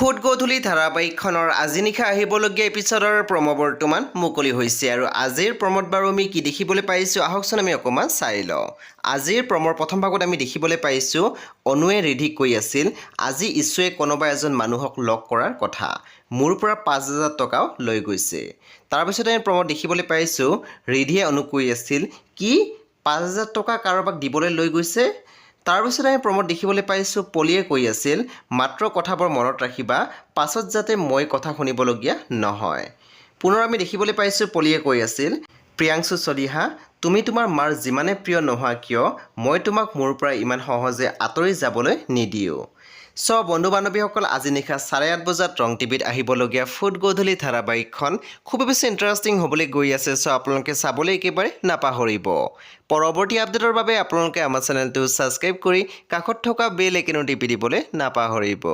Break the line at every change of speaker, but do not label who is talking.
Foot গধূলি ধাৰাবাহিকখনৰ আজি নিশা আহিবলগীয়া এপিছডৰ প্ৰম' বৰ্তমান মুকলি হৈছে আৰু আজিৰ প্ৰম'ত বাৰু আমি কি দেখিবলৈ পাইছোঁ? আহকচোন আমি অকণমান চাই লওঁ। আজিৰ প্ৰমৰ প্ৰথম ভাগত আমি দেখিবলৈ পাইছোঁ অনুৱে ৰিধিক কৈ আছিল। আজি ইছুৱে কোনোবা এজন মানুহক লগ কৰাৰ কথা। মোৰ পৰা পাঁচ হাজাৰ টকাও লৈ গৈছে। তাৰপিছত আমি প্ৰম'ত দেখিবলৈ পাইছোঁ ৰিধিয়ে অনুক কৈ আছিল কি? পাঁচ হাজাৰ টকা কাৰোবাক দিবলৈ লৈ গৈছে? তাৰপিছত আমি প্ৰমোদ দেখিবলৈ পাইছোঁ পলিয়ে কৈ আছিল মাত্ৰ কথাবোৰ মনত ৰাখিবা পাছত যাতে মই কথা শুনিবলগীয়া নহয়। পুনৰ আমি দেখিবলৈ পাইছোঁ পলিয়ে কৈ আছিল প্ৰিয়াংশু চলিহা তুমি তোমাৰ মাৰ যিমানে প্ৰিয় নোহোৱা কিয়, মই তোমাক মোৰ পৰা ইমান সহজে আঁতৰি যাবলৈ নিদিওঁ। চ' বন্ধু বান্ধৱীসকল আজি নিশা চাৰে আঠ বজাত ৰং টিভিত আহিবলগীয়া ফুট গধূলি ধাৰাবাহিকখন খুবেই বেছি ইণ্টাৰেষ্টিং হ'বলৈ গৈ আছে, চ' আপোনালোকে চাবলৈ একেবাৰে নাপাহৰিব। পৰৱৰ্তী আপডেটৰ বাবে আপোনালোকে আমাৰ চেনেলটো ছাবস্ক্ৰাইব কৰি কাষত থকা বেল একেনো টিপি দিবলৈ নাপাহৰিব।